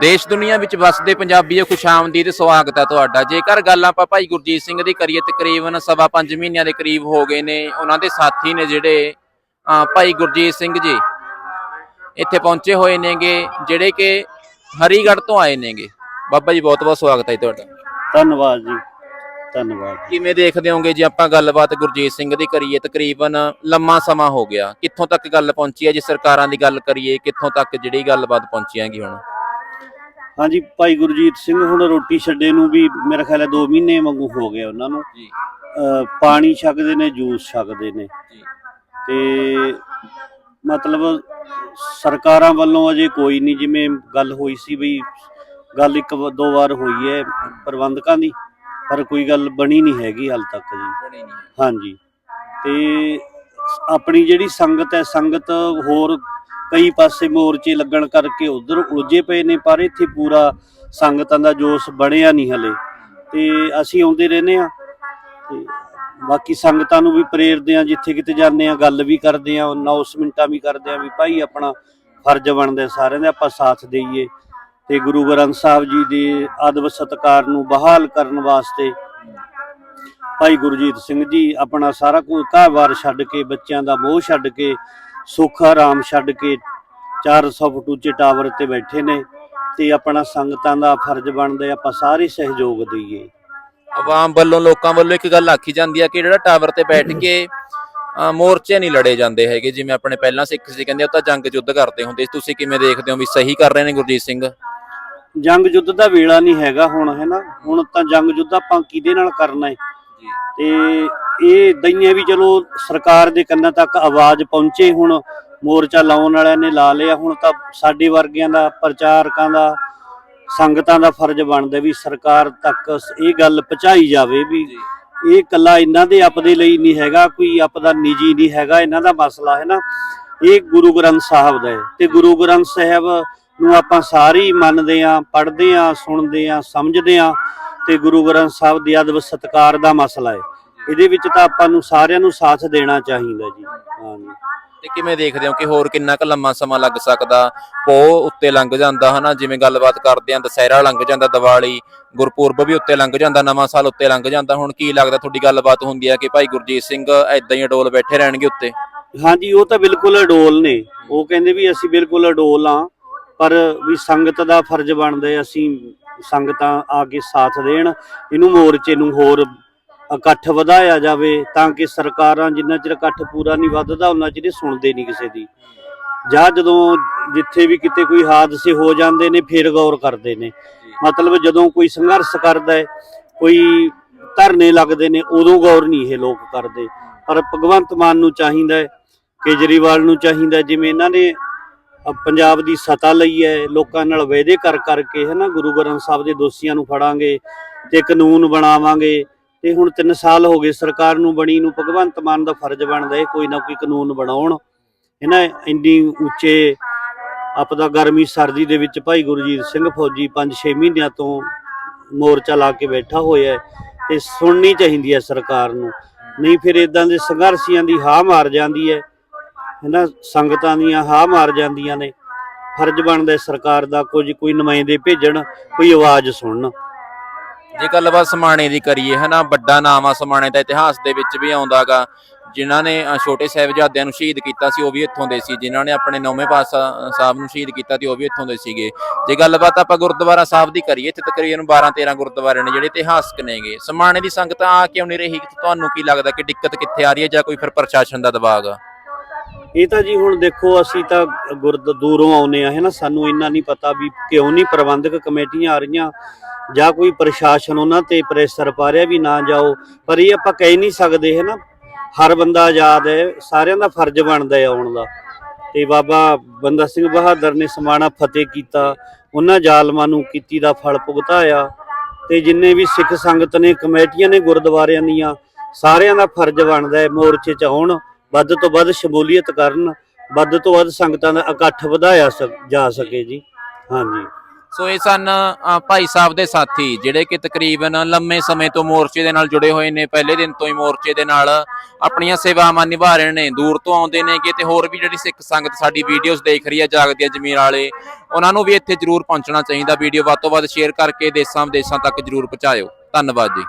ਦੇਸ਼ ਦੁਨੀਆ ਵਿੱਚ ਵਸਦੇ ਪੰਜਾਬੀਓ ਖੁਸ਼ ਆਮਦੀਦ ਸਵਾਗਤ ਹੈ ਤੁਹਾਡਾ। ਜੇਕਰ ਗੱਲ ਆਪਾਂ ਭਾਈ ਗੁਰਜੀਤ ਸਿੰਘ ਦੀ ਕਰੀਏ ਤਕਰੀਬਨ ਸਵਾ ਪੰਜ ਮਹੀਨਿਆਂ ਦੇ ਕਰੀਬ ਹੋ ਗਏ ਨੇ ਉਹਨਾਂ ਦੇ ਸਾਥੀ ਨੇ ਜਿਹੜੇ ਭਾਈ ਗੁਰਜੀਤ ਸਿੰਘ ਜੀ ਇੱਥੇ ਪਹੁੰਚੇ ਹੋਏ ਨੇਗੇ ਜਿਹੜੇ ਕਿ ਹਰੀਗੜ੍ਹ ਤੋਂ ਆਏ ਨੇਗੇ। ਬਾਬਾ ਜੀ ਬਹੁਤ ਬਹੁਤ ਸਵਾਗਤ ਹੈ ਤੁਹਾਡਾ। ਧੰਨਵਾਦ ਜੀ। ਧੰਨਵਾਦ ਕਿਵੇਂ ਦੇਖਦੇ ਹੋਗੇ ਜੇ ਆਪਾਂ ਗੱਲਬਾਤ ਗੁਰਜੀਤ ਸਿੰਘ ਦੀ ਕਰੀਏ ਤਕਰੀਬਨ ਲੰਮਾ ਸਮਾਂ ਹੋ ਗਿਆ। ਕਿੱਥੋਂ ਤੱਕ ਗੱਲ ਪਹੁੰਚੀ ਹੈ? ਜੇ ਸਰਕਾਰਾਂ ਦੀ ਗੱਲ ਕਰੀਏ ਕਿੱਥੋਂ ਤੱਕ ਜਿਹੜੀ ਗੱਲਬਾਤ ਪਹੁੰਚੀ ਹੈਗੀ ਹੁਣ? ਹਾਂਜੀ ਭਾਈ ਗੁਰਜੀਤ ਸਿੰਘ ਹੁਣ ਰੋਟੀ ਛੱਡੇ ਨੂੰ ਵੀ ਮੇਰਾ ਖਿਆਲ ਹੈ 2 ਮਹੀਨੇ ਵਾਂਗੂ ਹੋ ਗਏ ਉਹਨਾਂ ਨੂੰ। ਜੀ। ਪਾਣੀ ਛਕਦੇ ਨੇ ਜੂਸ ਛਕਦੇ ਨੇ। ਜੀ। ਤੇ ਮਤਲਬ ਸਰਕਾਰਾਂ ਵੱਲੋਂ ਅਜੇ ਕੋਈ ਨਹੀਂ ਜਿਵੇਂ ਗੱਲ ਹੋਈ ਸੀ ਵੀ ਗੱਲ ਇੱਕ ਦੋ ਵਾਰ ਹੋਈ ਹੈ ਪ੍ਰਬੰਧਕਾਂ ਦੀ ਪਰ ਕੋਈ ਗੱਲ ਬਣੀ ਨਹੀਂ ਹੈਗੀ ਹਾਲ ਤੱਕ ਜੀ। ਹਾਂਜੀ। ਤੇ ਆਪਣੀ ਜਿਹੜੀ ਸੰਗਤ ਹੈ ਸੰਗਤ ਹੋਰ ਕਈ ਪਾਸੇ ਮੋਰਚੇ ਲੱਗਣ ਕਰਕੇ ਉਧਰ ਉਲਝੇ ਪਏ ਨੇ, ਪਰ ਇੱਥੇ ਪੂਰਾ ਸੰਗਤਾਂ ਦਾ ਜੋਸ਼ ਬਣਿਆ ਨਹੀਂ ਹਲੇ। ਤੇ ਅਸੀਂ ਆਉਂਦੇ ਰਹਿੰਦੇ ਆ ਤੇ ਬਾਕੀ ਸੰਗਤਾਂ ਨੂੰ ਵੀ ਪ੍ਰੇਰਦੇ ਆ ਜਿੱਥੇ ਕਿਤੇ ਜਾਂਦੇ ਆ ਗੱਲ ਵੀ ਕਰਦੇ ਆ ਅਨਾਉਂਸਮੈਂਟਾਂ ਵੀ ਕਰਦੇ ਆ ਵੀ ਭਾਈ ਆਪਣਾ ਫਰਜ਼ ਬਣਦਾ ਸਾਰਿਆਂ ਦਾ ਆਪਾਂ ਸਾਥ ਦੇਈਏ। ਤੇ ਗੁਰੂ ਗ੍ਰੰਥ ਸਾਹਿਬ ਜੀ ਦੇ ਅਦਬ ਸਤਕਾਰ ਨੂੰ ਬਹਾਲ ਕਰਨ ਵਾਸਤੇ ਭਾਈ ਗੁਰਜੀਤ ਸਿੰਘ ਜੀ ਆਪਣਾ ਸਾਰਾ ਕੁਝ ਘਰ-ਬਾਰ ਛੱਡ ਕੇ, ਬੱਚਿਆਂ ਦਾ ਮੋਹ ਛੱਡ ਕੇ ਸੁੱਖ ਆਰਾਮ ਛੱਡ ਕੇ 400 ਫੁੱਟ ਉੱਚੇ ਟਾਵਰ ਤੇ ਬੈਠੇ ਨੇ ਤੇ ਆਪਣਾ ਸੰਗਤਾਂ ਦਾ ਫਰਜ਼ ਬਣਦਾ ਆਪਾਂ ਸਾਰੇ ਸਹਿਯੋਗ ਦਈਏ। ਆਵਾਮ ਵੱਲੋਂ ਲੋਕਾਂ ਵੱਲੋਂ ਇੱਕ ਗੱਲ ਆਖੀ ਜਾਂਦੀ ਹੈ ਕਿ ਜਿਹੜਾ ਟਾਵਰ ਤੇ ਬੈਠ ਕੇ ਮੋਰਚੇ ਨਹੀਂ ਲੜੇ ਜਾਂਦੇ ਹੈਗੇ ਜਿਵੇਂ ਆਪਣੇ ਪਹਿਲਾਂ ਸਿੱਖ ਸੀ ਕਹਿੰਦੇ ਉਹ ਤਾਂ ਜੰਗ ਯੁੱਧ ਕਰਦੇ ਹੁੰਦੇ ਸੀ। ਤੁਸੀਂ ਕਿਵੇਂ ਦੇਖਦੇ ਹੋ ਵੀ ਸਹੀ ਕਰ ਰਹੇ ਨੇ ਗੁਰਜੀਤ ਸਿੰਘ? ਜੰਗ ਯੁੱਧ ਦਾ ਵੇਲਾ ਨਹੀਂ ਹੈਗਾ ਹੁਣ ਹੈ ਨਾ? ਹੁਣ ਤਾਂ ਜੰਗ ਯੁੱਧ ਆਪਾਂ ਕਿਹਦੇ ਨਾਲ ਕਰਨਾ ਹੈ? ਤੇ ਇਹ ਹੈ ਵੀ ਚਲੋ ਸਰਕਾਰ ਦੇ ਕੰਨਾਂ ਤੱਕ ਆਵਾਜ਼ ਪਹੁੰਚੇ ਹੁਣ, ਮੋਰਚਾ ਲਾਉਣ ਵਾਲਿਆਂ ਨੇ ਲਾ ਲਿਆ, ਹੁਣ ਤਾਂ ਸਾਡੇ ਵਰਗਿਆਂ ਦਾ, ਪ੍ਰਚਾਰਕਾਂ ਦਾ, ਸੰਗਤਾਂ ਦਾ ਫਰਜ਼ ਬਣਦਾ ਵੀ ਸਰਕਾਰ ਤੱਕ ਇਹ ਗੱਲ ਪਹੁੰਚਾਈ ਜਾਵੇ ਵੀ ਇਹ ਕੱਲਾ ਇਹਨਾਂ ਦੇ ਆਪਦੇ ਲਈ ਨਹੀਂ ਹੈਗਾ, ਕੋਈ ਆਪ ਦਾ ਨਿੱਜੀ ਨਹੀਂ ਹੈਗਾ, ਇਹਨਾਂ ਦਾ ਮਸਲਾ ਹੈ ਨਾ। ਇਹ ਗੁਰੂ ਗ੍ਰੰਥ ਸਾਹਿਬ ਦਾ ਹੈ ਤੇ ਗੁਰੂ ਗ੍ਰੰਥ ਸਾਹਿਬ ਨੂੰ ਆਪਾਂ ਸਾਰੀ ਮੰਨਦੇ ਆਂ ਪੜ੍ਹਦੇ ਆਂ ਸੁਣਦੇ ਆਂ ਸਮਝਦੇ ਆਂ ਤੇ ਗੁਰੂ ਗ੍ਰੰਥ ਸਾਹਿਬ ਦੇ ਅਦਬ ਸਤਕਾਰ ਦਾ ਮਸਲਾ ਹੈ। ਇਹਦੇ ਵਿੱਚ ਤਾਂ ਆਪਾਂ ਨੂੰ ਸਾਰਿਆਂ ਨੂੰ ਸਾਥ ਦੇਣਾ ਚਾਹੀਦਾ ਜੀ। ਹਾਂਜੀ ਤੇ ਕਿਵੇਂ ਦੇਖਦੇ ਹੋ ਕਿ ਹੋਰ ਕਿੰਨਾ ਕੁ ਲੰਮਾ ਸਮਾਂ ਲੱਗ ਸਕਦਾ? ਪੋ ਉੱਤੇ ਲੰਘ ਜਾਂਦਾ ਹਨਾ? ਜਿਵੇਂ ਗੱਲਬਾਤ ਕਰਦੇ ਆਂ ਦੁਸਹਿਰਾ ਲੰਘ ਜਾਂਦਾ ਦੀਵਾਲੀ ਗੁਰਪੁਰਬ ਵੀ ਉੱਤੇ ਲੰਘ ਜਾਂਦਾ ਨਵਾਂ ਸਾਲ ਉੱਤੇ ਲੰਘ ਜਾਂਦਾ। ਹੁਣ ਕੀ ਲੱਗਦਾ ਤੁਹਾਡੀ ਗੱਲਬਾਤ ਹੁੰਦੀ ਹੈ ਕਿ ਭਾਈ ਗੁਰਜੀਤ ਸਿੰਘ ਐਦਾਂ ਹੀ ਅਡੋਲ ਬੈਠੇ ਰਹਿਣਗੇ ਉੱਤੇ? ਹਾਂਜੀ ਉਹ ਤਾਂ ਬਿਲਕੁਲ ਅਡੋਲ ਨੇ। ਉਹ ਕਹਿੰਦੇ ਵੀ ਅਸੀਂ ਬਿਲਕੁਲ ਅਡੋਲ ਆ ਪਰ ਵੀ ਸੰਗਤ ਦਾ ਫਰਜ਼ ਬਣਦਾ ਅਸੀਂ ਸੰਗਤਾਂ ਆ ਕੇ ਸਾਥ ਦੇਣ। ਇਹਨੂੰ ਮੋਰਚੇ ਨੂੰ ਹੋਰ ਇਕੱਠ ਵਧਾਇਆ ਜਾਵੇ ਤਾਂ ਕਿ ਸਰਕਾਰਾਂ ਜਿੰਨਾ ਚਿਰ ਇਕੱਠ ਪੂਰਾ ਨਹੀਂ ਵੱਧਦਾ ਉਹਨਾਂ ਚਿਰ ਸੁਣਦੇ ਨਹੀਂ ਕਿਸੇ ਦੀ। ਜਾਂ ਜਦੋਂ ਜਿੱਥੇ ਵੀ ਕਿਤੇ ਕੋਈ ਹਾਦਸੇ ਹੋ ਜਾਂਦੇ ਨੇ, ਫਿਰ ਗੌਰ ਕਰਦੇ ਨੇ। ਮਤਲਬ ਜਦੋਂ ਕੋਈ ਸੰਘਰਸ਼ ਕਰਦਾ ਹੈ, ਕੋਈ ਧਰਨੇ ਲੱਗਦੇ ਨੇ, ਉਦੋਂ ਗੌਰ ਨਹੀਂ ਇਹ ਲੋਕ ਕਰਦੇ। ਪਰ ਭਗਵੰਤ ਮਾਨ ਨੂੰ ਚਾਹੀਦਾ ਹੈ, ਕੇਜਰੀਵਾਲ ਨੂੰ ਚਾਹੀਦਾ ਜਿਵੇਂ ਇਹਨਾਂ ਨੇ ਪੰਜਾਬ ਦੀ ਸਤਾ ਲਈ ਹੈ, ਲੋਕਾਂ ਨਾਲ ਵਾਅਦੇ ਕਰ ਕਰਕੇ ਹੈ ਨਾ ਗੁਰੂ ਗ੍ਰੰਥ ਸਾਹਿਬ ਦੇ ਦੋਸ਼ੀਆਂ ਨੂੰ ਫੜਾਂਗੇ ਤੇ ਕਾਨੂੰਨ ਬਣਾਵਾਂਗੇ। ਤੇ ਹੁਣ 3 ਸਾਲ ਹੋ ਗਏ ਸਰਕਾਰ ਨੂੰ ਬਣੀ ਨੂੰ, ਭਗਵੰਤ ਮਾਨ ਦਾ ਫਰਜ਼ ਬਣਦਾ ਹੈ ਕੋਈ ਨਾ ਕੋਈ ਕਾਨੂੰਨ ਬਣਾਉਣ। ਹੈ ਨਾ, ਇੰਨੀ ਉੱਚੇ ਆਪਦਾ ਗਰਮੀ ਸਰਦੀ ਦੇ ਵਿੱਚ ਭਾਈ ਗੁਰਜੀਤ ਸਿੰਘ ਫੌਜੀ 5-6 ਮਹੀਨਿਆਂ ਤੋਂ ਮੋਰਚਾ ਲਾ ਕੇ ਬੈਠਾ ਹੋਇਆ ਹੈ ਤੇ ਸੁਣਨੀ ਚਾਹੀਦੀ ਹੈ ਸਰਕਾਰ ਨੂੰ। ਨਹੀਂ ਫਿਰ ਇਦਾਂ ਦੇ ਸੰਘਰਸ਼ੀਆਂ ਦੀ ਹਾਹ ਮਾਰ ਜਾਂਦੀ ਹੈ ਹੈਨਾ ਸੰਗਤਾਂ ਦੀਆਂ ਹਾਹ ਮਾਰ ਜਾਂਦੀਆਂ ਨੇ। ਫਰਜ਼ ਬਣਦਾ ਸਰਕਾਰ ਦਾ ਕੁਝ, ਕੋਈ ਨੁਮਾਇੰਦੇ ਭੇਜਣ, ਕੋਈ ਆਵਾਜ਼ ਸੁਣਨ। ਜੇ ਗੱਲਬਾਤ ਸਮਾਣੇ ਦੀ ਕਰੀਏ ਹਨਾ ਵੱਡਾ ਨਾਮ ਆ ਸਮਾਣੇ ਦਾ ਇਤਿਹਾਸ ਦੇ ਵਿੱਚ ਵੀ ਆਉਂਦਾਗਾ। ਜਿਨ੍ਹਾਂ ਨੇ ਅ, ਛੋਟੇ ਸਾਹਿਬਜ਼ਾਦਿਆਂ ਨੂੰ ਸ਼ਹੀਦ ਕੀਤਾ ਸੀ ਉਹ ਵੀ ਇੱਥੋਂ ਦੇ ਸੀ। ਜਿਨ੍ਹਾਂ ਨੇ ਆਪਣੇ ਨੌਵੇਂ ਪਾਤਸ਼ਾਹ ਸਾਹਿਬ ਨੂੰ ਸ਼ਹੀਦ ਕੀਤਾ ਤੇ ਉਹ ਵੀ ਇੱਥੋਂ ਦੇ ਸੀਗੇ। ਜੇ ਗੱਲਬਾਤ ਆਪਾਂ ਗੁਰਦੁਆਰਾ ਸਾਹਿਬ ਦੀ ਕਰੀਏ ਤੇ ਤਕਰੀਬਨ 12 13 ਗੁਰਦੁਆਰੇ ਨੇ ਜਿਹੜੇ ਇਤਿਹਾਸਕ ਨੇਗੇ। ਸਮਾਣੇ ਦੀ ਸੰਗਤ ਆ ਕਿਉਂ ਨਹੀਂ ਰਹੀ ਤੁਹਾਨੂੰ ਕੀ ਲੱਗਦਾ ਕਿ ਦਿੱਕਤ ਕਿੱਥੇ ਆ ਰਹੀ ਹੈ ਜਾਂ ਕੋਈ ਫਿਰ ਪ੍ਰਸ਼ਾਸਨ ਦਾ ਦਬਾਅ ਆ? ਇਹ ਤਾਂ ਜੀ ਹੁਣ ਦੇਖੋ ਅਸੀਂ ਤਾਂ ਗੁਰਦ ਦੂਰੋਂ ਆਉਨੇ ਆ ਹੈ ਨਾ ਸਾਨੂੰ ਇੰਨਾ ਨਹੀਂ ਪਤਾ ਵੀ ਕਿਉਂ ਨਹੀਂ ਪ੍ਰਬੰਧਕ ਕਮੇਟੀਆਂ ਆ ਰਹੀਆਂ। ਜਾਂ ਕੋਈ ਪ੍ਰਸ਼ਾਸਨ ਉਹਨਾਂ ਤੇ ਪ੍ਰੈਸ਼ਰ ਪਾ ਰਿਹਾ ਵੀ ਨਾ ਜਾਓ, ਪਰ ਇਹ ਆਪਾਂ ਕਹਿ ਨਹੀਂ ਸਕਦੇ ਹੈ ਨਾ ਹਰ ਬੰਦਾ ਆਜ਼ਾਦ ਹੈ, ਸਾਰਿਆਂ ਦਾ ਫਰਜ਼ ਬਣਦਾ ਹੈ ਆਉਣ ਦਾ। ਤੇ ਬਾਬਾ ਬੰਦਾ ਸਿੰਘ ਬਹਾਦਰ ਨੇ ਸਮਾਣਾ ਫਤਿਹ ਕੀਤਾ, ਉਹਨਾਂ ਜ਼ਾਲਮਾਂ ਨੂੰ ਕੀਤੀ ਦਾ ਫਲ ਭੁਗਤਾਇਆ, ਤੇ ਜਿੰਨੇ ਵੀ ਸਿੱਖ ਸੰਗਤ ਨੇ, ਕਮੇਟੀਆਂ ਨੇ, ਗੁਰਦੁਆਰਿਆਂ ਦੀਆਂ, ਸਾਰਿਆਂ ਦਾ ਫਰਜ਼ ਬਣਦਾ ਹੈ ਮੋਰਚੇ 'ਚ ਆਉਣ, ਵੱਧ ਤੋਂ ਵੱਧ ਸ਼ਮੂਲੀਅਤ ਕਰਨ, ਵੱਧ ਤੋਂ ਵੱਧ ਸੰਗਤਾਂ ਦਾ ਇਕੱਠ ਵਧਾਇਆ ਜਾ ਸਕੇ ਜੀ। ਹਾਂਜੀ। ਸੋ ਇਹ ਸਨ ਭਾਈ ਸਾਹਿਬ ਦੇ ਸਾਥੀ, ਜਿਹੜੇ ਕਿ ਤਕਰੀਬਨ ਲੰਮੇ ਸਮੇਂ ਤੋਂ ਮੋਰਚੇ ਦੇ ਨਾਲ ਜੁੜੇ ਹੋਏ ਨੇ, ਪਹਿਲੇ ਦਿਨ ਤੋਂ ਹੀ ਮੋਰਚੇ ਦੇ ਨਾਲ ਆਪਣੀਆਂ ਸੇਵਾਵਾਂ ਨਿਭਾ ਰਹੇ ਨੇ, ਦੂਰ ਤੋਂ ਆਉਂਦੇ ਨੇਗੇ ਤੇ ਹੋਰ ਵੀ ਜਿਹੜੀ ਸਿੱਖ ਸੰਗਤ ਸਾਡੀ ਵੀਡੀਓਜ਼ ਦੇਖ ਰਹੀ ਹੈ ਜਾਗਦੀਆਂ ਹੈ ਜ਼ਮੀਰ ਵਾਲੇ, ਉਹਨਾਂ ਨੂੰ ਵੀ ਇੱਥੇ ਜ਼ਰੂਰ ਪਹੁੰਚਣਾ ਚਾਹੀਦਾ ਵੀਡੀਓ ਵੱਧ ਤੋਂ ਵੱਧ ਸ਼ੇਅਰ ਕਰਕੇ ਦੇਸਾਂ ਵਿਦੇਸਾਂ ਤੱਕ ਜ਼ਰੂਰ ਪਹੁੰਚਾਇਓ। ਧੰਨਵਾਦ ਜੀ।